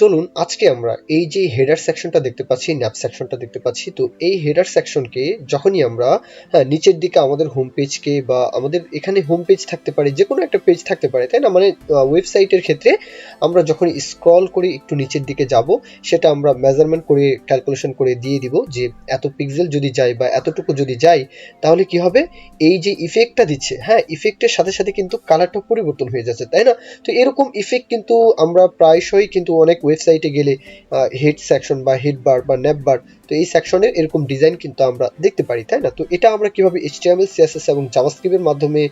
চলুন, আজকে আমরা এই যে হেডার সেকশনটা দেখতে পাচ্ছি ন্যাপ সেকশনটা দেখতে পাচ্ছি, তো এই হেডার সেকশনকে যখনই আমরা হ্যাঁ নিচের দিকে আমাদের হোম পেজকে বা আমাদের এখানে হোম পেজ থাকতে পারে যে কোনো একটা পেজ থাকতে পারে, তাই না? মানে ওয়েবসাইটের ক্ষেত্রে আমরা যখন স্ক্রল করে একটু নিচের দিকে যাব, সেটা আমরা মেজারমেন্ট করে ক্যালকুলেশন করে দিয়ে দিব যে এত পিক্সেল যদি যায় বা এতটুকু যদি যায়, তাহলে কি হবে? এই যে ইফেক্টটা দিচ্ছে হ্যাঁ ইফেক্টের সাথে সাথে কিন্তু কালারটা পরিবর্তন হয়ে যাচ্ছে, তাই না? তো এরকম ইফেক্ট কিন্তু আমরা প্রায়শই কিন্তু অনেক ওয়েবসাইটে গেলে হেড সেকশন বা হেড বার বা ন্যাপ বার তো এই সেকশনের এরকম ডিজাইন কিন্তু আমরা দেখতে পারি, তাই না? তো এটা আমরা কীভাবে এইচটিএমএল সিএসএস এবং জাভাস্ক্রিপ্টের মাধ্যমে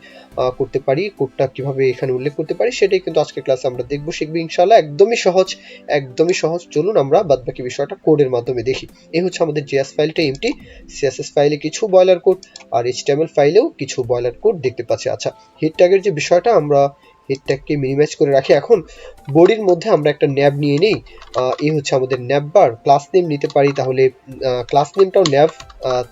করতে পারি, কোডটা কীভাবে এখানে উল্লেখ করতে পারি, সেটাই কিন্তু আজকের ক্লাসে আমরা দেখব, শিখব ইনশাআল্লাহ। একদমই সহজ একদমই সহজ। চলুন আমরা বাদবাকি বিষয়টা কোডের মাধ্যমে দেখি। এই হচ্ছে আমাদের জিএস ফাইলটা এমটি সিএসএস ফাইলে কিছু বয়লার কোড আর এইচটিএমএল ফাইলেও কিছু বয়লার কোড দেখতে পাচ্ছি। আচ্ছা হিট ট্যাগের যে বিষয়টা আমরা হিট ট্যাগকে মিনিমাইজ করে রাখি। এখন বডির মধ্যে আমরা একটা ন্যাব নিয়ে নিই। এই হচ্ছে আমাদের ন্যাব বার। ক্লাস নেম নিতে পারি তাহলে ক্লাস নেমটাও ন্যাব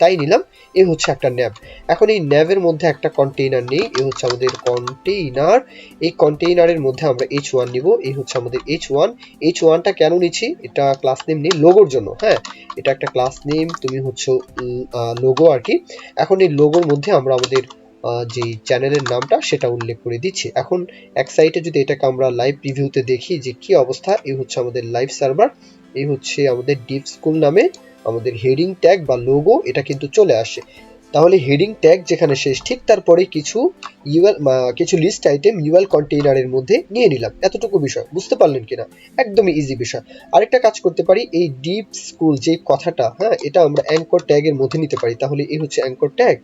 তাই নিলাম। এ হচ্ছে একটা ন্যাব। এখন এই ন্যাবের মধ্যে একটা কন্টেইনার নেই। এ হচ্ছে আমাদের কন্টেইনার এই কন্টেইনারের মধ্যে আমরা এইচ ওয়ান নিব। এই হচ্ছে আমাদের এইচ ওয়ান এইচ ওয়ানটা কেন নিচ্ছি? এটা ক্লাস নেম নেই লোগোর জন্য। হ্যাঁ এটা একটা ক্লাস নেম তুমি হচ্ছে লোগো আর কি। এখন এই লোগোর মধ্যে আমরা আমাদের আহ, যে চ্যানেলের নামটা সেটা উল্লেখ করে দিচ্ছি। এখন এক সাইটে যদি এটাকে আমরা লাইভ রিভিউতে দেখি যে কি অবস্থা এই হচ্ছে আমাদের লাইভ সার্ভার এই হচ্ছে আমাদের ডিপ স্কুল নামে আমাদের হেডিং ট্যাগ বা লোগো এটা কিন্তু চলে আসে। তাহলে হেডিং ট্যাগ যেখানে শেষ ঠিক তারপরে কিছু ইউএল কিছু লিস্ট আইটেম ইউএল কন্টেইনারের মধ্যে নিয়ে নিলাম। এতটুকু বিষয় বুঝতে পারলেন কিনা? একদমই ইজি বিষয়। আরেকটা কাজ করতে পারি এই ডিপ স্কুল যে কথাটা হ্যাঁ এটা আমরা অ্যাঙ্কর ট্যাগের মধ্যে নিতে পারি। তাহলে এই হচ্ছে অ্যাঙ্কর ট্যাগ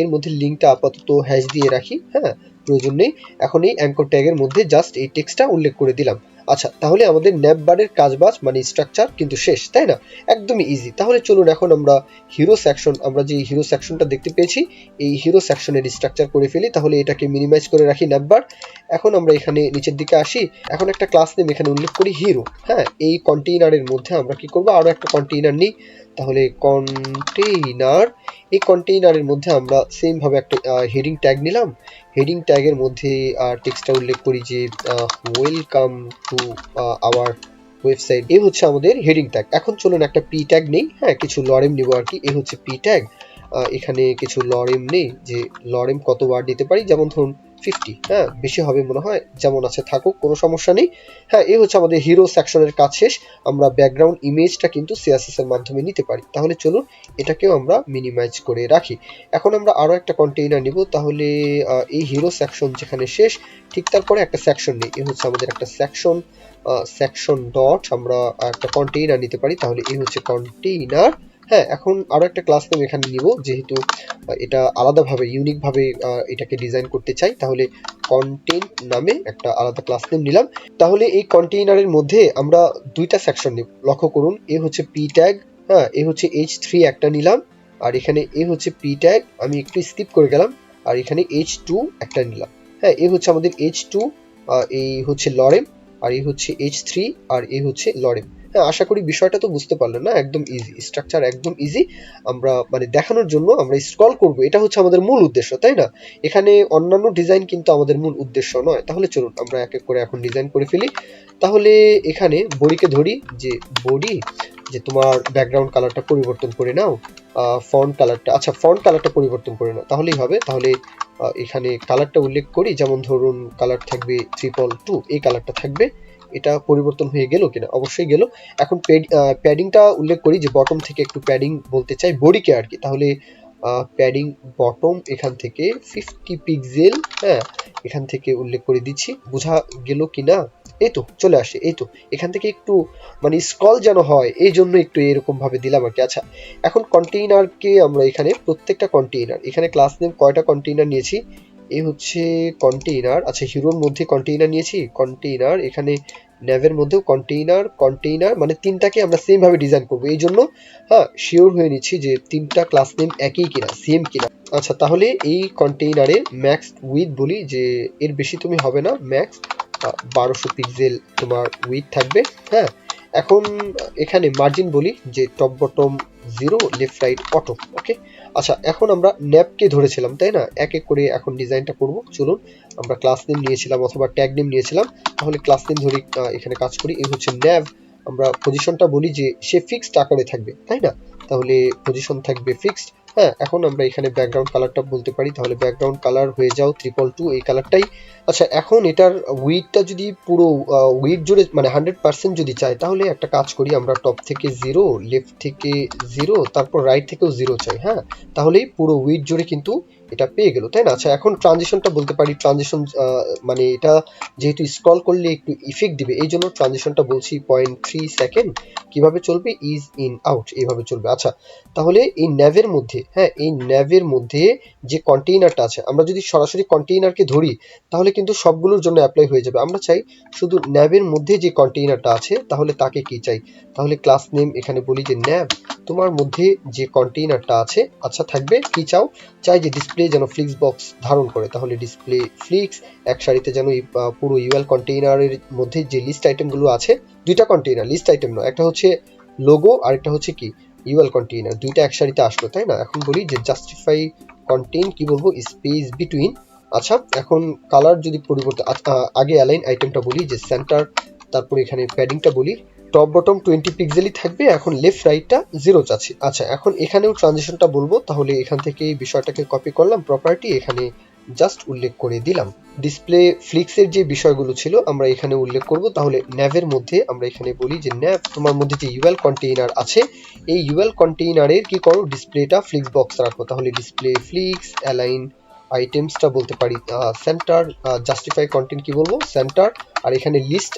এর মধ্যে লিঙ্কটা আপাতত হ্যাশ দিয়ে রাখি হ্যাঁ প্রয়োজন নেই। এখন এই অ্যাঙ্কর ট্যাগের মধ্যে জাস্ট এই টেক্সটটা উল্লেখ করে দিলাম। আচ্ছা তাহলে আমাদের ন্যাপ বারের কাজবাজ মানে স্ট্রাকচার কিন্তু শেষ, তাই না? একদমই ইজি তাহলে চলুন এখন আমরা হিরো সেকশন আমরা যে হিরো সেকশনটা দেখতে পেয়েছি, এই হিরো সেকশনের স্ট্রাকচার করে ফেলি। তাহলে এটাকে মিনিমাইজ করে রাখি ন্যাপ বার এখন আমরা এখানে নিচের দিকে আসি। এখন একটা ক্লাস নেম এখানে উল্লেখ করি হিরো হ্যাঁ এই কন্টেইনারের মধ্যে আমরা কি করব? আরও একটা কন্টেইনার নিই। তাহলে কন্টেইনার এই কন্টেইনারের মধ্যে আমরা সেম ভাবে একটা হেডিং ট্যাগ নিলাম। হেডিং ট্যাগের মধ্যে আর টেক্সটটা উল্লেখ করি যে ওয়েলকাম টু আওয়ার ওয়েবসাইট এই হচ্ছে আমাদের হেডিং ট্যাগ এখন চলুন একটা পি ট্যাগ নেই। হ্যাঁ কিছু লরেম নিব আর কি। এই হচ্ছে পি ট্যাগ এখানে কিছু লরেম নেই যে লরেম কত ওয়ার্ড দিতে পারি? যেমন ধরুন ফিফটি হ্যাঁ বেশি হবে মনে হয়, যেমন আছে থাকুক, কোনো সমস্যা নেই। হ্যাঁ এই হচ্ছে আমাদের হিরো সেকশনের কাজ শেষ, আমরা ব্যাকগ্রাউন্ড ইমেজটা কিন্তু সিএসএস এর মাধ্যমে নিতে পারি। তাহলে চলুন, এটাকেও আমরা মিনিমাইজ করে রাখি। এখন আমরা আরও একটা কন্টেইনার নিব, তাহলে এই হিরো সেকশন যেখানে শেষ, ঠিক তারপরে একটা সেকশন নেই। এই হচ্ছে আমাদের একটা সেকশন সেকশন ডট আমরা একটা কন্টেইনার নিতে পারি। তাহলে এই হচ্ছে কন্টেইনার হ্যাঁ এখন আরও একটা ক্লাস নেম এখানে নিব, যেহেতু এটা আলাদাভাবে ইউনিক ভাবে এটাকে ডিজাইন করতে চাই, তাহলে কন্টেন্ট নামে একটা আলাদা ক্লাস নেম নিলাম। তাহলে এই কন্টেইনারের মধ্যে আমরা দুইটা সেকশন নিব। লক্ষ্য করুন, এ হচ্ছে পি ট্যাগ হ্যাঁ এ হচ্ছে এইচ থ্রি একটা নিলাম, আর এখানে এ হচ্ছে পি ট্যাগ আমি একটু স্কিপ করে গেলাম, আর এখানে এইচ টু একটা নিলাম। হ্যাঁ এ হচ্ছে আমাদের এইচ টু এই হচ্ছে লরেম, আর এই হচ্ছে এইচ থ্রি আর এই হচ্ছে লরেম। হ্যাঁ আশা করি বিষয়টা তো বুঝতে পারলেন না, একদম ইজি স্ট্রাকচার একদম ইজি আমরা মানে দেখানোর জন্য আমরা স্ক্রল করব, এটা হচ্ছে আমাদের মূল উদ্দেশ্য, তাই না? এখানে অন্যান্য ডিজাইন কিন্তু আমাদের মূল উদ্দেশ্য নয়। তাহলে চলুন, আমরা এক এক করে এখন ডিজাইন করে ফেলি। তাহলে এখানে বডিকে ধরি, যে বডি, যে তোমার ব্যাকগ্রাউন্ড কালারটা পরিবর্তন করে নাও ফন্ট কালারটা আচ্ছা ফন্ট কালারটা পরিবর্তন করে নাও, তাহলেই হবে। তাহলে এখানে কালারটা উল্লেখ করি, যেমন ধরুন কালার থাকবে ট্রিপল টু এই কালারটা থাকবে। এটা পরিবর্তন হয়ে গেল কিনা? অবশ্যই গেল। এখন প্যাডিংটা উল্লেখ করি যে বটম থেকে একটু প্যাডিং বলতে চাই বডিকে আর কি। তাহলে প্যাডিং বটম এখান থেকে ফিফটি পিক্সেল হ্যাঁ এখান থেকে উল্লেখ করে দিচ্ছি। বোঝা গেল কিনা? এই তো, চলে আসে, এই তো। এখান থেকে একটু মানে স্কল যেন হয়, এই জন্য একটু এরকম ভাবে দিলাম আর কি। আচ্ছা এখন কন্টেইনারকে আমরা এখানে প্রত্যেকটা কন্টেইনার এখানে ক্লাস নেম কয়টা কন্টেইনার নিয়েছি? এই হচ্ছে কন্টেইনার আচ্ছা হিরোর মধ্যে কন্টেইনার নিয়েছি কন্টেইনার এখানে ন্যাভের মধ্যেও কন্টেইনার কন্টেইনার মানে তিনটাকে আমরা সেম ভাবে ডিজাইন করব। এই জন্য হ্যাঁ শিওর হয়ে নিচ্ছি যে তিনটা ক্লাস নেম একই কিনা সেম কিনা। আচ্ছা তাহলে এই কন্টেইনারে ম্যাক্স উইথ বলি যে এর বেশি তুমি হবে না ম্যাক্স বারোশো পিক্সেল তোমার উইথ থাকবে হ্যাঁ। এখন এখানে মার্জিন বলি যে top bottom zero left right auto okay আচ্ছা এখন আমরা ন্যাপকে ধরেছিলাম, তাই না? এক এক করে এখন ডিজাইনটা করব। চলুন, আমরা ক্লাস নেম নিয়েছিলাম অথবা ট্যাগ নেম নিয়েছিলাম। তাহলে ক্লাস নেম ধরি এখানে কাজ করি। এই হচ্ছে ন্যাব আমরা পজিশনটা বলি যে সে ফিক্সড আকারে থাকবে, তাই না? তাহলে পজিশন থাকবে ফিক্সড হ্যাঁ এখন আমরা এখানে ব্যাকগ্রাউন্ড কালারটা বলতে পারি, তাহলে ব্যাকগ্রাউন্ড কালার হয়ে যাও ট্রিপল টু এই কালারটাই আচ্ছা এখন এটার উইডটা যদি পুরো উইড জুড়ে মানে হান্ড্রেড পার্সেন্ট যদি চাই তাহলে একটা কাজ করি, আমরা টপ থেকে জিরো লেফট থেকে জিরো তারপর রাইট থেকেও জিরো চাই হ্যাঁ? তাহলেই পুরো উইড জুড়ে কিন্তু এটা পেয়ে গেল, তাই না? আচ্ছা এখন ট্রানজিশনটা বলতে পারি ট্রানজিশন মানে এটা যেহেতু স্ক্রল করলে একটু ইফেক্ট দিবে, এই জন্য ট্রানজিশনটা বলছি পয়েন্ট থ্রি সেকেন্ড কীভাবে চলবে? ইজ ইন আউট এইভাবে চলবে। আচ্ছা তাহলে এই ন্যাভের মধ্যে হ্যাঁ এই ন্যাভের মধ্যে যে কন্টেইনারটা আছে, আমরা যদি সরাসরি কন্টেইনারকে ধরি, তাহলে কিন্তু সবগুলোর জন্য অ্যাপ্লাই হয়ে যাবে। আমরা চাই শুধু ন্যাভের মধ্যে যে কন্টেইনারটা আছে, তাহলে তাকে কি চাই? তাহলে ক্লাস নেম এখানে বলি যে ন্যাভ তোমার মধ্যে যে কন্টেইনারটা আছে আচ্ছা থাকবে, কি চাও? চাই যে ডিসপ্লে যেন ফ্লিক্স বক্স ধারণ করে তাহলে ডিসপ্লে ফ্লিক্স এক সারিতে যেন পুরো ইউএল কন্টেইনারের মধ্যে যে লিস্ট আইটেমগুলো আছে দুইটা কন্টেইনার লিস্ট আইটেম নয় একটা হচ্ছে লোগো আর একটা হচ্ছে কি? ইউএল কন্টেইনার দুইটা এক সারিতে আসলো তাই না? এখন বলি যে জাস্টিফাই কন্টেইন কি বলব? স্পেস বিটুইন আচ্ছা এখন কালার যদি পরিবর্তন আচ্ছা, আগে অ্যালাইন আইটেমটা বলি যে সেন্টার তারপর এখানে প্যাডিংটা বলি টপ বটম টোয়েন্টি পিক্সেলই থাকবে, এখন লেফট রাইটটা জিরো চাচ্ছি আচ্ছা এখন এখানেও ট্রানজিশনটা বলব, তাহলে এখান থেকে এই বিষয়টাকে কপি করলাম প্রপার্টি এখানে জাস্ট উল্লেখ করে দিলাম। ডিসপ্লে ফ্লিক্সের যে বিষয়গুলো ছিল, আমরা এখানে উল্লেখ করব। তাহলে ন্যাভের মধ্যে আমরা এখানে বলি যে ন্যাভ তোমার মধ্যে যে ইউএল কন্টেইনার আছে, এই ইউএল কন্টেইনারের কি করো ডিসপ্লেটা ফ্লিক্স বক্স রাখো। তাহলে ডিসপ্লে ফ্লিক্স অ্যালাইন আইটেমসটা বলতে পারি সেন্টার জাস্টিফাই কন্টেন্ট কি বলব? সেন্টার আর এখানে লিস্ট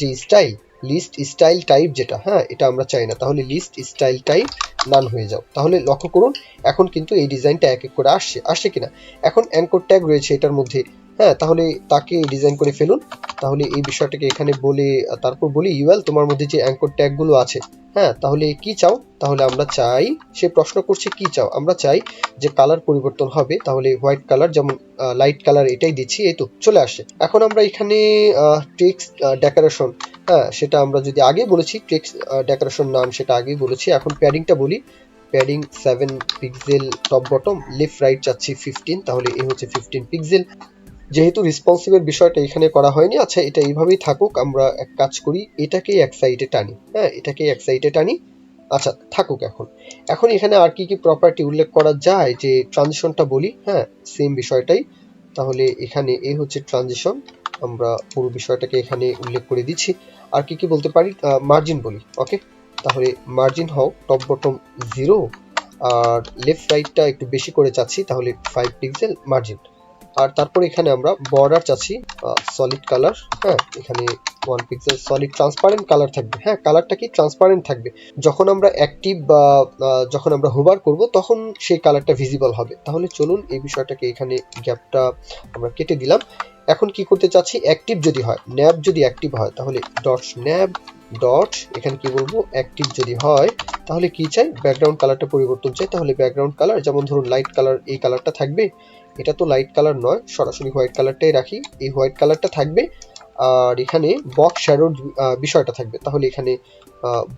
যে স্টাইল লিস্ট স্টাইল টাইপ যেটা হ্যাঁ এটা আমরা চাই না। তাহলে লিস্ট স্টাইল টাইপ নান হয়ে যাও। তাহলে লক্ষ্য করুন, এখন কিন্তু এই ডিজাইনটা এক এক করে আসছে। আসছে কিনা? এখন অ্যাঙ্কর ট্যাগ রয়েছে এটার মধ্যে। হ্যাঁ তাহলে তাকে ডিজাইন করে ফেলুন। তাহলে এই বিষয়টাকে এখানে বলে, তারপর বলি, ইউএল, তোমার মধ্যে যে অ্যাঙ্কর ট্যাগগুলো আছে হ্যাঁ তাহলে কি চাও? তাহলে আমরা চাই, সে প্রশ্ন করছে কি চাও? আমরা চাই যে কালার পরিবর্তন হবে, তাহলে হোয়াইট কালার যেমন লাইট কালার এটাই দিচ্ছি, এই তো, চলে আসে। এখন আমরা এখানে টেক্সট ডেকোরেশন হ্যাঁ সেটা আমরা যদি আগে বলেছি টেক্সট ডেকোরেশন নাম সেটা আগেই বলেছি, এখন প্যাডিংটা বলি। Padding seven pixel top bottom left right চাচ্ছি ফিফটিন তাহলে এই হচ্ছে ফিফটিন পিক্সেল যেহেতু রেসপন্সিভের বিষয়টা এখানে করা হয়নি আচ্ছা এটা এইভাবেই থাকুক, আমরা এক কাজ করি, এটাকেই এক সাইডে টানি। হ্যাঁ এটাকেই এক সাইডে টানি। আচ্ছা থাকুক এখন। এখন এখানে আর কি কি প্রপার্টি উল্লেখ করা যায়, যে ট্রানজিশনটা বলি হ্যাঁ সেম বিষয়টাই। তাহলে এখানে এই হচ্ছে ট্রানজিশন আমরা পুরো বিষয়টাকে এখানে উল্লেখ করে দিচ্ছি। আর কি কি বলতে পারি? মার্জিন বলি ওকে তাহলে মার্জিন হোক টপ বটম জিরো আর লেফট রাইটটা একটু বেশি করে চাচ্ছি, তাহলে ফাইভ পিক্সেল মার্জিন আর তারপর এখানে আমরা বর্ডার চাচ্ছি সলিড কালার হ্যাঁ এখানে one pixel solid transparent colour থাকবে হ্যাঁ কালারটা কি ট্রান্সপারেন্ট থাকবে। যখন আমরা অ্যাক্টিভ বা যখন আমরা হোভার করব, তখন সেই কালারটা ভিজিবল হবে। তাহলে চলুন এই বিষয়টাকে এখানে গ্যাপটা আমরা কেটে দিলাম। এখন কি করতে চাচ্ছি? অ্যাক্টিভ যদি হয় ন্যাব যদি অ্যাক্টিভ হয়, তাহলে ডট ন্যাব ডট এখানে কি বলব? অ্যাক্টিভ যদি হয়, তাহলে কি চাই? ব্যাকগ্রাউন্ড কালারটা পরিবর্তন চাই। তাহলে ব্যাকগ্রাউন্ড কালার যেমন ধরুন লাইট কালার এই কালারটা থাকবে। এটা তো লাইট কালার নয়, সরাসরি হোয়াইট কালারটাই রাখি। এই হোয়াইট কালারটা থাকবে, আর এখানে বক্স শ্যাডোর বিষয়টা থাকবে। তাহলে এখানে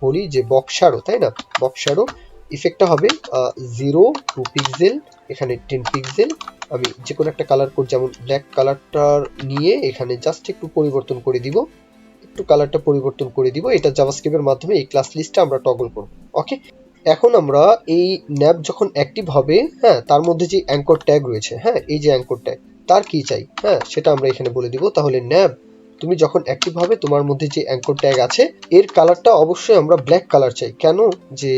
বলি যে বক্স শ্যাডো তাই না? বক্স শ্যাডো ইফেক্টটা হবে জিরো টু পিক্সেল এখানে টেন পিক্সেল আমি যে কোনো একটা কালার কোড যেমন ব্ল্যাক কালারটার নিয়ে এখানে জাস্ট একটু পরিবর্তন করে দিব। একটু কালারটা পরিবর্তন করে দিব। এটা জাভাস্ক্রিপ্টের মাধ্যমে এই ক্লাস লিস্টটা আমরা টগল করব। ওকে এখন আমরা এই ন্যাপ যখন অ্যাক্টিভ হবে হ্যাঁ তার মধ্যে যে অ্যাঙ্কর ট্যাগ রয়েছে হ্যাঁ এই যে অ্যাঙ্কর ট্যাগ তার কি চাই? হ্যাঁ সেটা আমরা এখানে বলে দিব। তাহলে ন্যাপ তুমি যখন অ্যাক্টিভ হবে, তোমার মধ্যে যে অ্যাঙ্কর ট্যাগ আছে, এর কালারটা অবশ্যই আমরা ব্ল্যাক কালার চাই। কেন? যে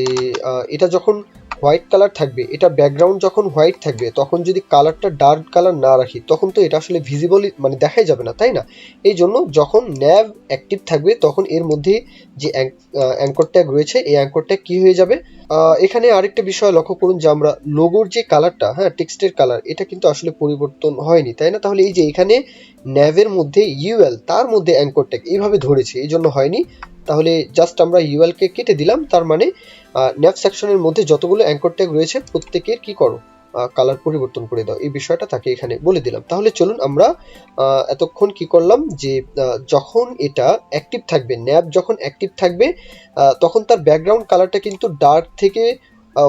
এটা যখন হোয়াইট কালার থাকবে, এটা ব্যাকগ্রাউন্ড যখন হোয়াইট থাকবে, তখন যদি কালারটা ডার্ক কালার না রাখি, তখন তো এটা আসলে ভিজিবলি মানে দেখাই যাবে না, তাই না? এই জন্য যখন ন্যাব অ্যাক্টিভ থাকবে, তখন এর মধ্যে যে অ্যাঙ্কর ট্যাগ রয়েছে, এই অ্যাঙ্কর ট্যাগ কি হয়ে যাবে? এখানে আরেকটা বিষয় লক্ষ্য করুন যে, আমরা লোগোর যে কালারটা হ্যাঁ টেক্সটের কালার এটা কিন্তু আসলে পরিবর্তন হয়নি, তাই না? তাহলে এই যে এখানে ন্যাভের মধ্যে ইউএল তার মধ্যে অ্যাঙ্কর ট্যাগ এইভাবে ধরেছে এই জন্য হয়নি। তাহলে জাস্ট আমরা ইউএলকে কেটে দিলাম, তার মানে ন্যাভ সেকশনের মধ্যে যতগুলো অ্যাঙ্কর ট্যাগ রয়েছে, প্রত্যেকের কি করো? কালার পরিবর্তন করে দাও, এই বিষয়টা তাকে এখানে বলে দিলাম। তাহলে চলুন আমরা এতক্ষণ কি করলাম যে যখন এটা অ্যাক্টিভ থাকবে ন্যাব যখন অ্যাক্টিভ থাকবে তখন তার ব্যাকগ্রাউন্ড কালারটা কিন্তু ডার্ক থেকে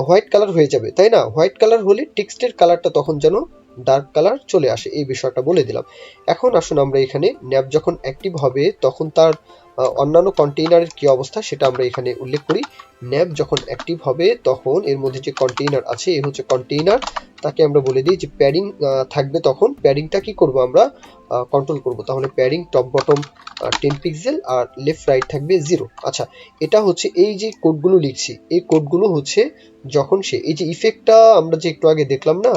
হোয়াইট কালার হয়ে যাবে, তাই না? হোয়াইট কালার হলে টেক্সটের কালারটা তখন যেন ডার্ক কালার চলে আসে, এই বিষয়টা বলে দিলাম। এখন আসুন আমরা এখানে, ন্যাপ যখন অ্যাক্টিভ হবে, তখন তার অন্যান্য কন্টেইনারের কি অবস্থা সেটা আমরা এখানে উল্লেখ করি। ন্যাপ যখন অ্যাক্টিভ হবে, তখন এর মধ্যে যে কন্টেইনার আছে, এ হচ্ছে কন্টেইনার তাকে আমরা বলে দিই যে প্যাডিং থাকবে তখন। প্যাডিংটা কি করব আমরা? কন্ট্রোল করব। তাহলে padding top bottom ten pixel আর লেফট রাইট থাকবে জিরো আচ্ছা এটা হচ্ছে এই যে কোডগুলো লিখছি, এই কোডগুলো হচ্ছে যখন সে, এই যে ইফেক্টটা আমরা যে একটু আগে দেখলাম না,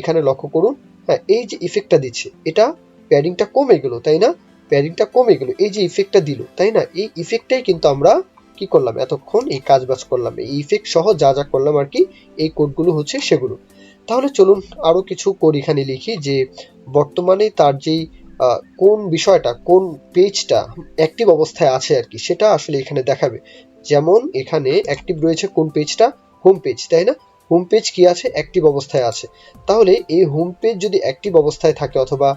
এখানে লক্ষ্য করুন। হ্যাঁ এই যে ইফেক্টটা দিচ্ছে, এটা প্যাডিংটা কমে গেল, তাই না? প্যাডিংটা কমে গেল। এই যে ইফেক্টটা দিল, তাই না? এই ইফেক্টটাই কিন্তু আমরা কি করলাম? এতক্ষণ এই কাজ বাজ করলাম। এই ইফেক্ট সহ যা যা করলাম আর কি, এই কোডগুলো হচ্ছে সেগুলো। তাহলে চলুন আরও কিছু কোড এখানে লিখি যে, বর্তমানে তার যেই কোন বিষয়টা, কোন পেজটা অ্যাক্টিভ অবস্থায় আছে আর কি, সেটা আসলে এখানে দেখাবে। যেমন এখানে অ্যাক্টিভ রয়েছে কোন পেজটা হোম পেজ তাই না? হোম পেজ কি আছে? অ্যাক্টিভ অবস্থায় আছে। তাহলে এই হোম পেজ যদি অ্যাক্টিভ অবস্থায় থাকে অথবা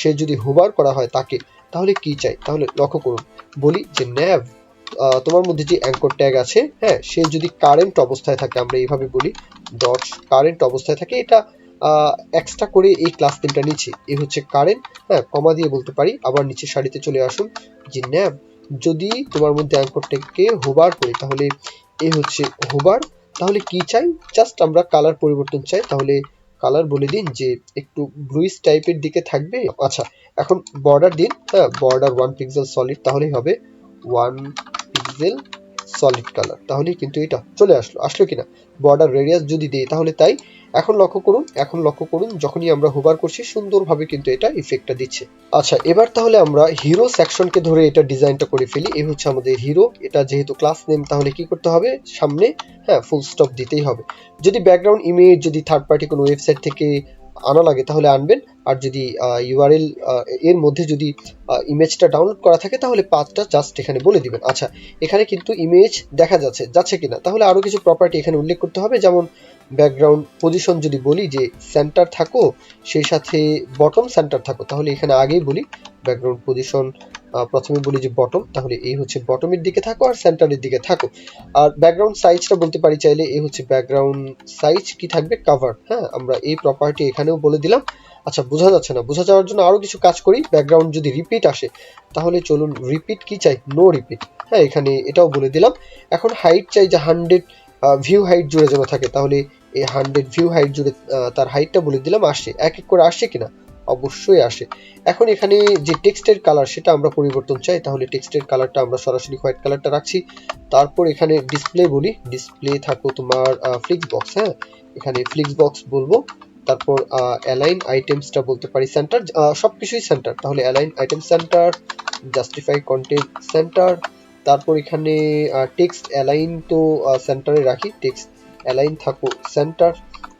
সে যদি হুবার করা হয় তাকে তাহলে কি চাই? তাহলে লক্ষ্য করুন, বলি যে ন্যাভ তোমার মধ্যে যে অ্যাঙ্কর ট্যাগ আছে হ্যাঁ সে যদি কারেন্ট অবস্থায় থাকে, আমরা এইভাবে বলি ডট কারেন্ট অবস্থায় থাকে, এটা এক্সট্রা করে এই ক্লাস তিনটা নিচে, এ হচ্ছে কারেন্ট হ্যাঁ কমা দিয়ে বলতে পারি, আবার নিচে সারিতে চলে আসুন, যে ন্যাব যদি তোমার মধ্যে অ্যাঙ্কর ট্যাগকে হোবার করি, তাহলে এ হচ্ছে হোবার তাহলে কি চাই? জাস্ট আমরা কালার পরিবর্তন চাই, তাহলে কালার বলে দিন যে একটু ব্লুইস টাইপের দিকে থাকবে। আচ্ছা এখন বর্ডার দিন। হ্যাঁ বর্ডার ওয়ান পিক্সেল সলিড তাহলেই হবে। ওয়ান পিক্সেল সলিড কালার তাহলেই কিন্তু এটা চলে আসলো। আসলো কিনা? বর্ডার রেডিয়াস যদি দিই তাহলে তাই। এখন লক্ষ্য করুন, এখন লক্ষ্য করুন, যখনই আমরা হোভার করছি, সুন্দরভাবে কিন্তু এটা ইফেক্টটা দিচ্ছে। আচ্ছা এবার তাহলে আমরা হিরো সেকশনকে ধরে এটা ডিজাইনটা করে ফেলি। এই হচ্ছে আমাদের হিরো এটা যেহেতু ক্লাস নেম তাহলে কি করতে হবে? সামনে হ্যাঁ ফুল স্টপ দিতেই হবে। যদি ব্যাকগ্রাউন্ড ইমেজ যদি থার্ড পার্টি কোনো ওয়েবসাইট থেকে আনা লাগে, তাহলে আনবেন। আর যদি ইউআরএল এর মধ্যে যদি ইমেজটা ডাউনলোড করা থাকে, তাহলে পাঁচটা জাস্ট এখানে বলে দিবেন। আচ্ছা এখানে কিন্তু ইমেজ দেখা যাচ্ছে যাচ্ছে কিনা? তাহলে আরও কিছু প্রপার্টি এখানে উল্লেখ করতে হবে, যেমন ব্যাকগ্রাউন্ড পজিশন যদি বলি যে সেন্টার থাকো, সেই সাথে বটম সেন্টার থাকো, তাহলে এখানে আগেই বলি ব্যাকগ্রাউন্ড পজিশন প্রথমে বলি যে বটম তাহলে এই হচ্ছে বটমের দিকে থাকো আর সেন্টারের দিকে থাকো। আর ব্যাকগ্রাউন্ড সাইজটা বলতে পারি চাইলে এই হচ্ছে ব্যাকগ্রাউন্ড সাইজ কি থাকবে? কাভার হ্যাঁ আমরা এই প্রপার্টি এখানেও বলে দিলাম। আচ্ছা বোঝা যাচ্ছে না, বোঝা যাওয়ার জন্য আরও কিছু কাজ করি ব্যাকগ্রাউন্ড যদি রিপিট আসে, তাহলে চলুন রিপিট কি চাই? নো রিপিট হ্যাঁ এখানে এটাও বলে দিলাম। এখন হাইট চাই যে হান্ড্রেড ভিউ হাইট জুড়ে যেন থাকে, তাহলে এই হান্ড্রেড ভিউ হাইট জুড়ে তার হাইটটা বলে দিলাম, আসে, এক এক করে আসে কিনা? অবশ্যই আসে। এখন এখানে যে টেক্সটের কালার সেটা আমরা পরিবর্তন চাই, তাহলে টেক্সটের কালারটা আমরা সরাসরি হোয়াইট কালারটা রাখছি। তারপর এখানে ডিসপ্লে বলি, ডিসপ্লে থাকো তোমার ফ্লিক্স বক্স হ্যাঁ? এখানে ফ্লিক্স বক্স বলব, তারপর অ্যালাইন আইটেমসটা বলতে পারি সেন্টার সব কিছুই সেন্টার তাহলে align item centre justify content centre তারপর এখানে টেক্সট অ্যালাইন তো সেন্টারে রাখি টেক্সট অ্যালাইন থাকো সেন্টার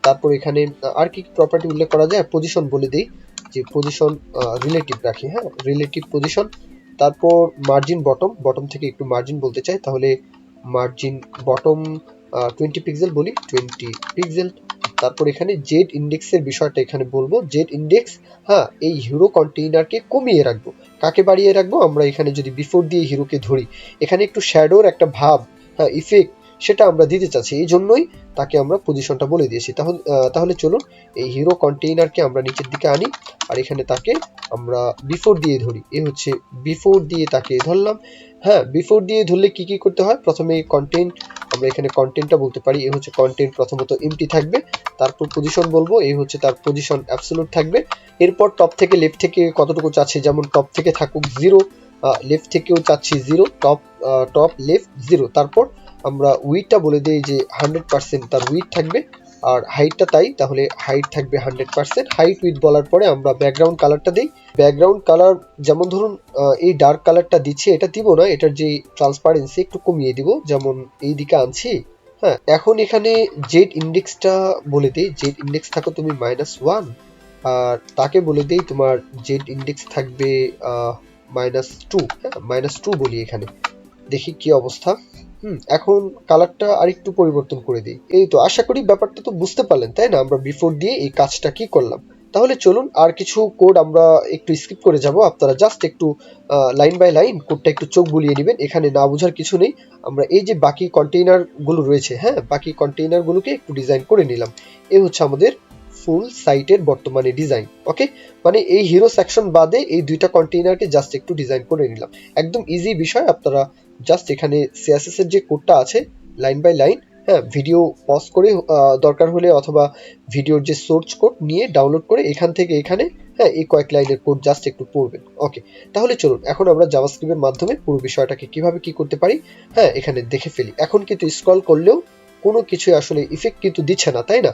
তারপর এখানে আর কি প্রপার্টি উল্লেখ করা যায়? পজিশন বলে দিই, যে পজিশন রিলেটিভ রাখি হ্যাঁ? রিলেটিভ পজিশন তারপর মার্জিন বটম বটম থেকে একটু মার্জিন বলতে চাই, তাহলে মার্জিন বটম টোয়েন্টি পিক্সেল বলি টোয়েন্টি পিক্সেল তারপর এখানে জেড ইন্ডেক্সের বিষয়টা এখানে বলব জেড ইন্ডেক্স হ্যাঁ এই হিরো কন্টেইনারকে কমিয়ে রাখব। কাকে বাড়িয়ে রাখব? আমরা এখানে যদি বিফোর দিয়ে হিরোকে ধরি, এখানে একটু শ্যাডোর একটা ভাব হ্যাঁ ইফেক্ট সেটা আমরা দিতে চাচ্ছি, এই জন্যই তাকে আমরা পজিশনটা বলে দিয়েছি। তাহলে তাহলে চলুন, এই হিরো কন্টেইনারকে আমরা নিচের দিকে আনি, আর এখানে তাকে আমরা বিফোর দিয়ে ধরি। এ হচ্ছে বিফোর দিয়ে তাকে ধরলাম। হ্যাঁ বিফোর দিয়ে ধরলে কি কি করতে হয়? প্রথমে কন্টেন্ট আমরা এখানে কন্টেন্টটা বলতে পারি। এ হচ্ছে কন্টেন্ট প্রথমত এমটি থাকবে। তারপর পজিশন বলব। এই হচ্ছে তার পজিশন অ্যাবসোলুট থাকবে। এরপর টপ থেকে লেফট থেকে কতটুকু চাচ্ছি? যেমন টপ থেকে থাকুক জিরো লেফট থেকেও চাচ্ছি zero top top left zero তারপর আমরা উইথটা বলে দিই যে হান্ড্রেড পার্সেন্ট তার উইথ থাকবে, আর হাইটটা তাই, তাহলে হাইট থাকবে হান্ড্রেড পার্সেন্ট হাইট উইথ বলার পরে আমরা ব্যাকগ্রাউন্ড কালারটা দিই। ব্যাকগ্রাউন্ড কালার যেমন ধরুন এই ডার্ক কালারটা দিচ্ছি, এটা দিব না, এটার যে ট্রান্সপারেন্সি একটু কমিয়ে দিব, যেমন এই দিকে আনছি। হ্যাঁ এখন এখানে জেড ইন্ডেক্সটা বলে দিই। জেড ইন্ডেক্স থাকো তুমি মাইনাস ওয়ান আর তাকে বলে দিই তোমার জেড ইন্ডেক্স থাকবে মাইনাস টু হ্যাঁ মাইনাস টু বলি এখানে। দেখি কি অবস্থা। হুম, এখন কালারটা আরেকটু পরিবর্তন করে দিই। এই তো, আশা করি ব্যাপারটা তো বুঝতে পারলেন, তাই না? আমরা বিফোর দিয়ে এই কাজটা কি করলাম? তাহলে চলুন, আর কিছু কোড আমরা একটু স্কিপ করে যাব। আপনারা জাস্ট একটু লাইন বাই লাইন কোডটা একটু চোখ বুলিয়ে নেবেন। এখানে না বোঝার কিছু নেই। আমরা এই যে বাকি কন্টেইনারগুলো রয়েছে হ্যাঁ? বাকি কন্টেইনারগুলোকে একটু ডিজাইন করে নিলাম। এই হচ্ছে আমাদের ফুল সাইটের বর্তমানে ডিজাইন ওকে মানে এই হিরো সেকশন বাদে এই দুইটা কন্টেইনারকে জাস্ট একটু ডিজাইন করে নিলাম। একদম ইজি বিষয়, আপনারা জাস্ট এখানে সিএসএস এর যে কোডটা আছে লাইন বাই লাইন হ্যাঁ ভিডিও পজ করে দরকার হলে অথবা ভিডিওর যে সোর্স কোড নিয়ে ডাউনলোড করে এখান থেকে এখানে হ্যাঁ এই কয়েক লাইনের কোড জাস্ট একটু পড়বেন। ওকে তাহলে চলুন, এখন আমরা জাভাস্ক্রিপ্টের মাধ্যমে পুরো বিষয়টাকে কীভাবে কি করতে পারি হ্যাঁ এখানে দেখে ফেলি। এখন কিন্তু স্ক্রল করলেও কোনো কিছুই আসলে ইফেক্ট কিন্তু দিচ্ছে না, তাই না?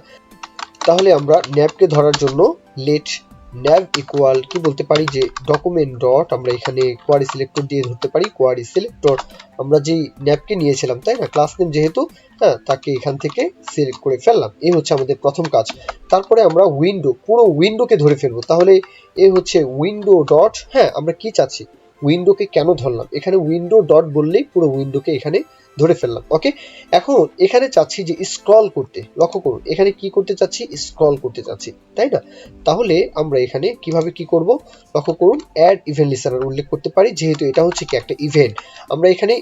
তাহলে আমরা ন্যাপকে ধরার জন্য লেট ন্যাব ইকুয়াল কি বলতে পারি যে ডকুমেন্ট ডট আমরা এখানে কোয়ারি সিলেক্টর দিয়ে ধরতে পারি কোয়ারি সিলেক্টর আমরা যেই ন্যাবকে নিয়েছিলাম, তাই না? ক্লাস নেম যেহেতু হ্যাঁ তাকে এখান থেকে সিলেক্ট করে ফেললাম। এই হচ্ছে আমাদের প্রথম কাজ। তারপরে আমরা উইন্ডো পুরো উইন্ডোকে ধরে ফেলব। তাহলে এ হচ্ছে উইন্ডো ডট হ্যাঁ আমরা কি চাচ্ছি? উইন্ডোকে কেন ধরলাম? এখানে উইন্ডো ডট বললেই পুরো উইন্ডোকে এখানে ধরে ফেললাম ওকে এখন এখানে চাচ্ছি যে স্ক্রল করতে, লক্ষ্য করুন, এখানে কি করতে চাচ্ছি? স্ক্রল করতে চাচ্ছি, তাই না? তাহলে আমরা এখানে কীভাবে কি করব? লক্ষ্য করুন অ্যাড ইভেন্ট লিসানার উল্লেখ করতে পারি, যেহেতু এটা হচ্ছে কি একটা ইভেন্ট আমরা এখানে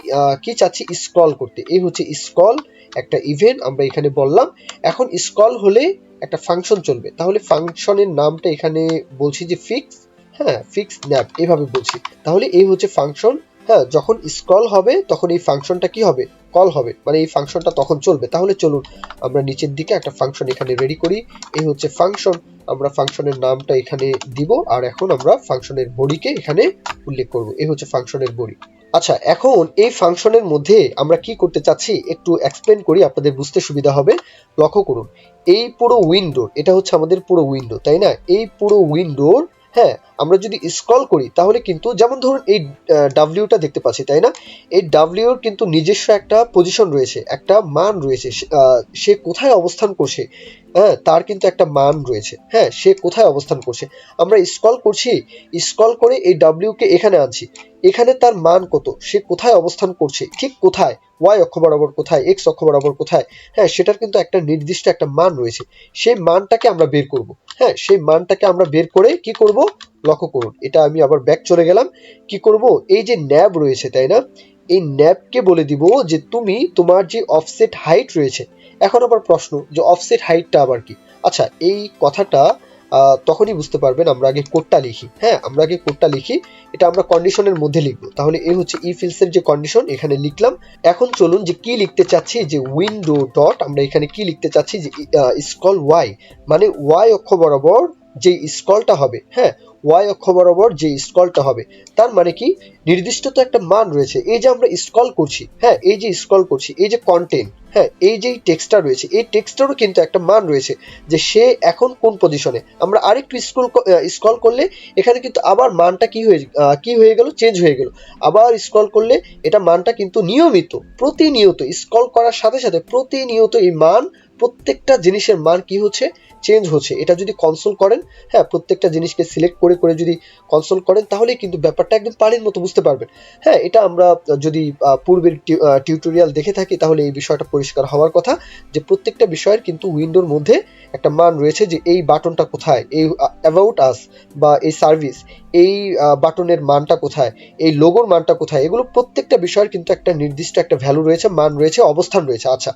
কি চাচ্ছি? স্ক্রল করতে। এই হচ্ছে স্ক্রল একটা ইভেন্ট আমরা এখানে বললাম। এখন স্ক্রল হলে একটা ফাংশন চলবে। তাহলে ফাংশনের নামটা এখানে বলছি যে ফিক্স হ্যাঁ ফিক্স ন্যাপ এভাবে বলছি। তাহলে এই হচ্ছে ফাংশন হ্যাঁ যখন স্ক্রল হবে, তখন এই ফাংশনটা কি হবে? কল হবে। মানে এই ফাংশনটা তখন চলবে। তাহলে চলুন, আমরা নিচের দিকে একটা ফাংশন এখানে রেডি করি। এই হচ্ছে ফাংশন আমরা ফাংশনের নামটা এখানে দিব, আর এখন আমরা ফাংশনের বডিকে এখানে উল্লেখ করব। এই হচ্ছে ফাংশনের বডি। আচ্ছা এখন এই ফাংশনের মধ্যে আমরা কি করতে চাচ্ছি? একটু এক্সপ্লেন করি, আপনাদের বুঝতে সুবিধা হবে। লক্ষ্য করুন, এই পুরো উইন্ডোর এটা হচ্ছে আমাদের পুরো উইন্ডো তাই না? এই পুরো উইন্ডোর হ্যাঁ আমরা যদি স্ক্রল করি, তাহলে কিন্তু যেমন ধরুন এই ডাব্লিউটা দেখতে পাচ্ছি, তাই না? এই ডাব্লিউর কিন্তু নিজস্ব একটা পজিশন রয়েছে, একটা মান রয়েছে সে- কোথায় অবস্থান করছে? হ্যাঁ তার কিন্তু একটা মান রয়েছে। হ্যাঁ সে কোথায় অবস্থান করছে? আমরা স্ক্রল করছি স্কল করে এই ডাব্লিউকে এখানে আনছি। এখানে তার মান কত? সে কোথায় অবস্থান করছে? ঠিক কোথায়? ওয়াই অক্ষ বরাবর কোথায়? এক্স অক্ষ বরাবর কোথায়? হ্যাঁ সেটার কিন্তু একটা নির্দিষ্ট একটা মান রয়েছে। সেই মানটাকে আমরা বের করব। হ্যাঁ সেই মানটাকে আমরা বের করে কি করব? লক্ষ্য করুন, এটা আমি আবার ব্যাক চলে গেলাম। কি করব? এই যে ন্যাব রয়েছে, তাই না? এই ন্যাবকে বলে দিব যে তুমি তোমার যে অফসেট হাইট রয়েছে এখন আবার প্রশ্ন যে অফসেট হাইটটা আবার কি? আচ্ছা এই কথাটা তখনই বুঝতে পারবেন আমরা আগে কোডটা লিখি। হ্যাঁ আমরা আগে কোডটা লিখি, এটা আমরা কন্ডিশনের মধ্যে লিখব। তাহলে এই হচ্ছে ই ফিলসের যে কন্ডিশন এখানে লিখলাম। এখন চলুন যে কি লিখতে চাচ্ছি, যে উইন্ডো ডট আমরা এখানে কি লিখতে চাচ্ছি, যে স্কল ওয়াই মানে ওয়াই অক্ষ বরাবর যে স্কলটা হবে হ্যাঁ ওয়াই অক্ষ বরাবর যে স্কলটা হবে, তার মানে কি? নির্দিষ্ট তো একটা মান রয়েছে। এই যে আমরা স্কল করছি হ্যাঁ এই যে স্ক্রল করছি, এই যে কন্টেন্ট হ্যাঁ এই যে টেক্সটটা রয়েছে, এই টেক্সটারও কিন্তু একটা মান রয়েছে যে সে এখন কোন পজিশনে আমরা আরেকটু স্ক্রল স্কল করলে এখানে কিন্তু আবার মানটা কি হয়ে কি হয়ে গেল? চেঞ্জ হয়ে গেল। আবার স্কল করলে এটা মানটা কিন্তু নিয়মিত, প্রতিনিয়ত স্ক্রল করার সাথে সাথে প্রতিনিয়ত এই মান, প্রত্যেকটা জিনিসের মান কি হচ্ছে? চেঞ্জ হচ্ছে। এটা যদি কনসোল করেন হ্যাঁ প্রত্যেকটা জিনিসকে সিলেক্ট করে করে যদি কনসোল করেন, তাহলেই কিন্তু ব্যাপারটা একদম পানির মতো বুঝতে পারবেন। হ্যাঁ এটা আমরা যদি পূর্বের টিউটোরিয়াল দেখে থাকি, তাহলে এই বিষয়টা পরিষ্কার হওয়ার কথা যে প্রত্যেকটা বিষয়ের কিন্তু উইন্ডোর মধ্যে একটা মান রয়েছে যে এই বাটনটা কোথায়? এই অ্যাবাউট আস বা এই সার্ভিস এই বাটনের মানটা কোথায়? এই লোগোর মানটা কোথায়? এগুলো প্রত্যেকটা বিষয়ের কিন্তু একটা নির্দিষ্ট একটা ভ্যালু রয়েছে, মান রয়েছে, অবস্থান রয়েছে। আচ্ছা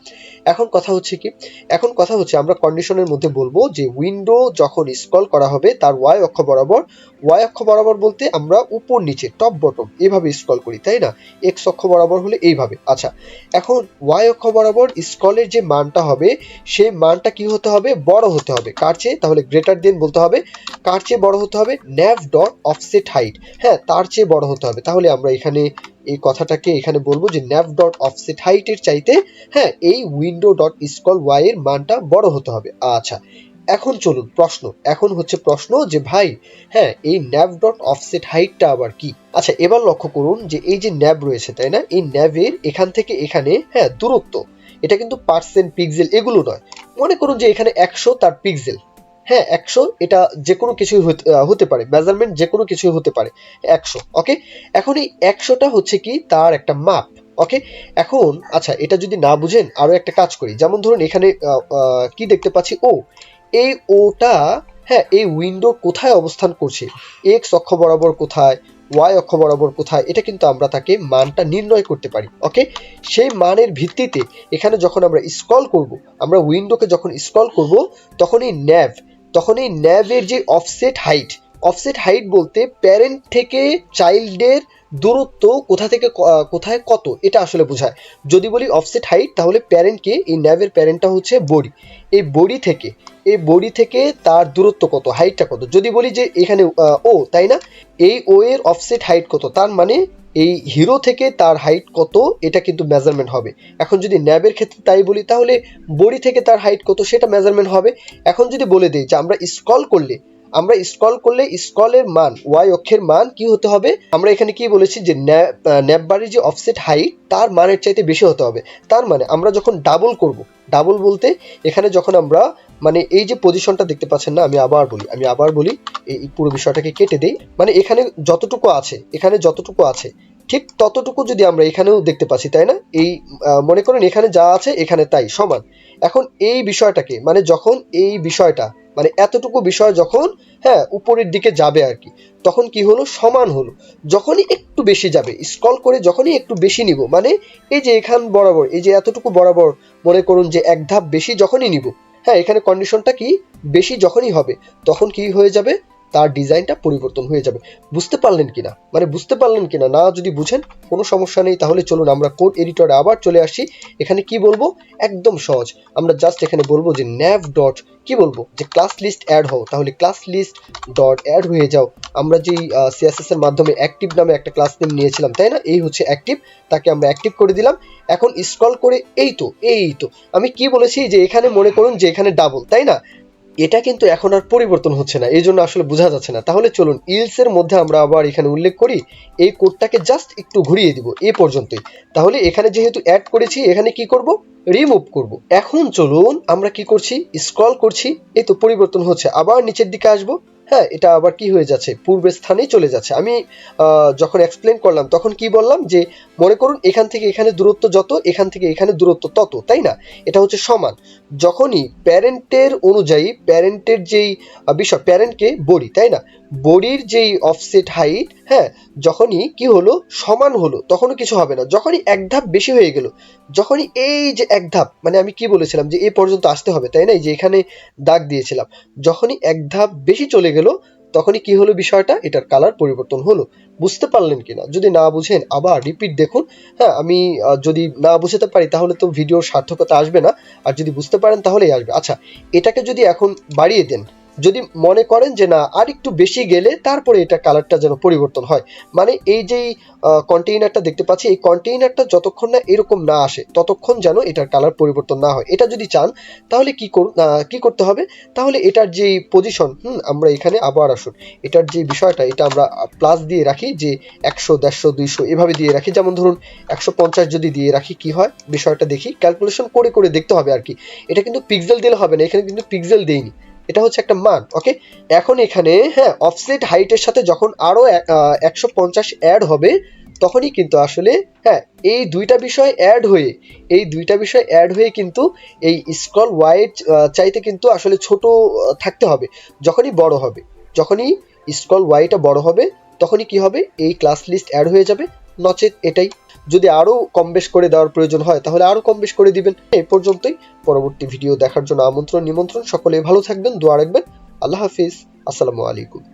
এখন কথা হচ্ছে কি? এখন কথা হচ্ছে আমরা কন্ডিশনের মধ্যে বলব যে উইন্ডো যখন স্ক্রল করা হবে, তার ওয়াই অক্ষ বরাবর ওয়াই অক্ষ বরাবর বলতে আমরা উপর নিচে টপ বটম এভাবে স্ক্রল করি, তাই না? এক্স অক্ষ বরাবর হলে এইভাবে। আচ্ছা এখন ওয়াই অক্ষ বরাবর স্ক্রলের যে মানটা হবে, সেই মানটা কি হতে হবে? বড় হতে হবে। কার চেয়ে? তাহলে গ্রেটার দেন বলতে হবে। কার চেয়ে বড় হতে হবে? ন্যাভ ডট অফসেট হাইট হ্যাঁ তার চেয়ে বড় হতে হবে। তাহলে আমরা এখানে এই কথাটাকে এখানে বলব যে ন্যাভ ডট অফসেট হাইটের চাইতে হ্যাঁ এই উইন্ডো ডট স্কল ওয়াই এর মানটা বড় হতে হবে। আচ্ছা এখন চলুন প্রশ্ন। এখন হচ্ছে প্রশ্ন যে ভাই হ্যাঁ এই ন্যাভ ডট অফসেট হাইটটা আবার কি? আচ্ছা এবার লক্ষ্য করুন যে এই যে ন্যাব রয়েছে, তাই না? এই ন্যাবের এখান থেকে এখানে হ্যাঁ দূরত্ব। এটা কিন্তু পার্সেন্ট পিক্সেল এগুলো নয়। মনে করুন যে এখানে একশো তার পিক্সেল হ্যাঁ একশো, এটা যে কোনো কিছুই হতে- পারে। মেজারমেন্ট যে কোনো কিছুই হতে পারে। একশো ওকে এখন এই একশোটা হচ্ছে কি তার একটা মাপ ওকে এখন আচ্ছা এটা যদি না বুঝেন আরও একটা কাজ করি। যেমন ধরুন, এখানে কি দেখতে পাচ্ছি? ও, এই ওটা হ্যাঁ এই উইন্ডো কোথায় অবস্থান করছে? এক্স অক্ষ বরাবর কোথায়? ওয়াই অক্ষ বরাবর কোথায়? এটা কিন্তু আমরা তাকে মানটা নির্ণয় করতে পারি ওকে সেই মানের ভিত্তিতে এখানে যখন আমরা স্ক্রল করব, আমরা উইন্ডোকে যখন স্ক্রল করব, তখন এই ন্যাভ তখন এই ন্যাভের যে অফসেট হাইট অফসেট হাইট বলতে প্যারেন্ট থেকে চাইল্ডের দূরত্ব কোথা থেকে কোথায় কত, এটা আসলে বোঝায়। যদি বলি অফসেট হাইট তাহলে প্যারেন্টকে এই ন্যাভের প্যারেন্টটা হচ্ছে বডি। এই বডি থেকে, এই বডি থেকে তার দূরত্ব কত হাইটটা কত? যদি বলি যে এখানে ও তাই না? এই ও এর অফসেট হাইট কত? তার মানে এই হিরো থেকে তার হাইট কত, এটা কিন্তু মেজারমেন্ট হবে। এখন যদি ন্যাবের ক্ষেত্রে তাই বলি, তাহলে বডি থেকে তার হাইট কত, সেটা মেজারমেন্ট হবে। এখন যদি বলে দিই যে আমরা স্ক্রল করলে আমরা স্ক্রল করলে স্ক্রলের মান ওয়াই অক্ষের মান কি হতে হবে? আমরা এখানে কি বলেছি যে ন্যাব বারের যে অফসেট হাইট তার মানের চাইতে বেশি হতে হবে। তার মানে আমরা যখন ডাবল করব ডাবল বলতে এখানে যখন আমরা মানে এই যে পজিশনটা দেখতে পাচ্ছেন না, আমি আবার বলি, আমি আবার বলি, এই পুরো বিষয়টাকে কেটে দেই। মানে এখানে যতটুকু আছে, এখানে যতটুকু আছে, ঠিক ততটুকু যদি আমরা এখানেও দেখতে পাচ্ছি, তাই না? এই মনে করেন এখানে যা আছে, এখানে তাই, সমান। এখন এই বিষয়টাকে মানে যখন এই বিষয়টা মানে এতটুকু বিষয় যখন হ্যাঁ উপরের দিকে যাবে আর কি, তখন কি হলো? সমান হলো। যখনই একটু বেশি যাবে স্ক্রল করে যখনই একটু বেশি নিব মানে এই যে এখান বরাবর, এই যে এতটুকু বরাবর মনে করুন যে এক ধাপ বেশি যখনই নিব হ্যাঁ এখানে কন্ডিশনটা কি? বেশি যখনই হবে, তখন কি হয়ে যাবে? তার ডিজাইনটা পরিবর্তন হয়ে যাবে। বুঝতে পারলেন কিনা? মানে বুঝতে পারলেন কিনা? না যদি বুঝেন, কোনো সমস্যা নেই, তাহলে চলুন আমরা কোড এডিটরে আবার চলে আসি। এখানে কি বলব? একদম সহজ। আমরা জাস্ট এখানে বলব যে ন্যাভ ডট কি বলব? যে ক্লাস লিস্ট অ্যাড হও, তাহলে ক্লাস লিস্ট ডট অ্যাড হয়ে যাও। আমরা যেই সিএসএস এর মাধ্যমে অ্যাক্টিভ নামে একটা ক্লাস নেম নিয়েছিলাম, তাই না? এই হচ্ছে অ্যাক্টিভ তাকে আমরা অ্যাক্টিভ করে দিলাম। এখন স্ক্রল করে, এই তো এই তো। আমি কি বলেছি? যে এখানে মনে করুন যে এখানে ডাবল তাই না? এটা কিন্তু এখন আর পরিবর্তন হচ্ছে না এই জন্য আসলে বোঝা যাচ্ছে না। তাহলে চলুন ইলস এর মধ্যে আমরা আবার এখানে উল্লেখ করি, এই কোডটাকে জাস্ট একটু ঘুরিয়ে দিব, এ পর্যন্তই। তাহলে এখানে যেহেতু অ্যাড করেছি, এখানে কি করব? রিমুভ করব। এখন চলুন, আমরা কি করছি? স্ক্রল করছি, এই তো পরিবর্তন হচ্ছে। আবার নিচের দিকে আসব। হ্যাঁ এটা আবার কি হয়ে যাচ্ছে? পূর্বের স্থানেই চলে যাচ্ছে। আমি যখন এক্সপ্লেন করলাম, তখন কি বললাম যে, মনে করুন এখান থেকে এখানে দূরত্ব যত, এখান থেকে এখানে দূরত্ব তত, তাই না? এটা হচ্ছে সমান। যখনই প্যারেন্টের অনুযায়ী প্যারেন্টের যেই বিষয় প্যারেন্টকে বলি, তাই না? বডির যেই অফসেট হাইট হ্যাঁ যখনই কি হলো, সমান হলো, তখনও কিছু হবে না। যখনই এক ধাপ বেশি হয়ে গেল, যখনই এই যে এক ধাপ মানে আমি কি বলেছিলাম যে এ পর্যন্ত আসতে হবে, তাই না? যে এখানে দাগ দিয়েছিলাম। যখনই এক ধাপ বেশি চলে গেল, তখনই কি হলো বিষয়টা? এটার কালার পরিবর্তন হলো। বুঝতে পারলেন কিনা? যদি না বুঝেন, আবার রিপিট দেখুন। হ্যাঁ আমি যদি না বুঝতে পারি, তাহলে তো ভিডিওর সার্থকতা আসবে না। আর যদি বুঝতে পারেন, তাহলেই আসবে। আচ্ছা এটাকে যদি এখন বাড়িয়ে দেন যদি মনে করেন যে না, আর একটু বেশি গেলে তারপরে এটা কালারটা যেন পরিবর্তন হয়। মানে এই যেই কন্টেইনারটা দেখতে পাচ্ছি, এই কন্টেইনারটা যতক্ষণ না এরকম না আসে, ততক্ষণ যেন এটার কালার পরিবর্তন না হয়। এটা যদি চান, তাহলে কি কি করতে হবে? তাহলে এটার যে পজিশন হুম, আমরা এখানে আবার আসুন। এটার যে বিষয়টা, এটা আমরা প্লাস দিয়ে রাখি, যে একশো, দেড়শো, দুইশো, এভাবে দিয়ে রাখি। যেমন ধরুন, একশো পঞ্চাশ যদি দিয়ে রাখি, কি হয়? বিষয়টা দেখি। ক্যালকুলেশন করে করে দেখতে হবে আর কি। এটা কিন্তু পিক্সেল দিলে হবে না, এখানে কিন্তু পিক্সেল দেইনি। এটা হচ্ছে একটা মান ওকে এখন এখানে হ্যাঁ অফসেট হাইটের সাথে যখন আরও একশো পঞ্চাশ অ্যাড হবে, তখনই কিন্তু আসলে হ্যাঁ এই দুইটা বিষয় অ্যাড হয়ে, এই দুইটা বিষয় অ্যাড হয়ে কিন্তু এই স্ক্রল ওয়াইড চাইতে কিন্তু আসলে ছোট থাকতে হবে, যখনই বড় হবে, যখনই স্ক্রল ওয়াইটা বড় হবে, তখনই কি হবে? এই ক্লাস লিস্ট অ্যাড হয়ে যাবে, নচেত এটাই যদি আরও কম বেশ করে দেওয়ার প্রয়োজন হয়, তাহলে আরও কম বেশ করে দিবেন। এ পর্যন্তই। পরবর্তী ভিডিও দেখার জন্য আমন্ত্রণ, নিমন্ত্রণ। সকলে ভালো থাকবেন, দোয়া রাখবেন। আল্লাহ হাফিজ। আসসালামু আলাইকুম।